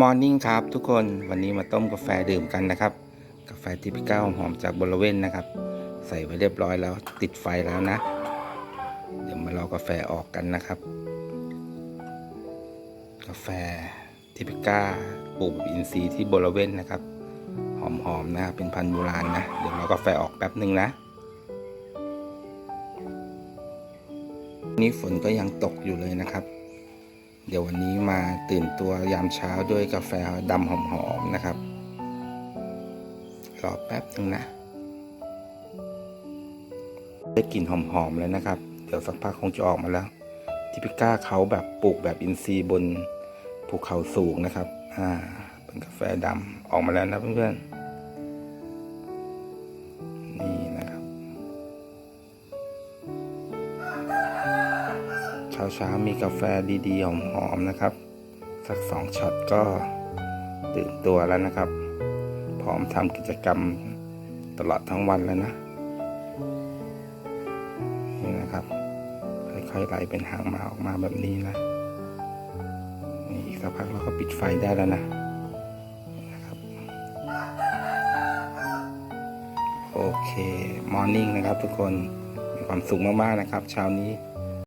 มอร์นิ่งครับทุกคนวันนี้มาต้มกาแฟดื่มกันนะครับ กาแฟทิพิก้าหอมๆจากบริเวณนะครับ ใส่ไว้เรียบร้อยแล้วติดไฟแล้วนะ เดี๋ยวมารอกาแฟออกกันนะครับ กาแฟทิพิก้าปลูกแบบอินทรีย์ที่บริเวณนะครับ หอมๆนะครับเป็นพันธุ์โบราณนะ เดี๋ยวรอกาแฟออกแป๊บหนึ่งนะนี่ฝนก็ยังตกอยู่เลยนะครับ เดี๋ยววันนี้มาตื่นตัวยามเช้าด้วยกาแฟดำหอมๆนะครับ รอแป๊บนึงนะ ได้กลิ่นหอมๆแล้วนะครับ เดี๋ยวสักพักคงจะออกมาแล้วทิพิก้าเขาแบบปลูกแบบอินทรีย์บนภูเขาสูงนะครับ อ่า เป็นกาแฟดำออกมาแล้วนะเพื่อนๆ เช้าเช้าๆมีกาแฟดีๆหอมๆนะครับ สักสองช็อตก็ตื่นตัวแล้วนะครับ พร้อมทำกิจกรรมตลอดทั้งวันแล้วนะนี่นะครับ ค่อยๆไหลเป็นหางมาออกมาแบบนี้นะนี่อีกสักพักเราก็ปิดไฟได้แล้วนะนะครับโอเคมอร์นิ่งนะครับทุกคนมีความสุขมากๆนะครับ เช้านี้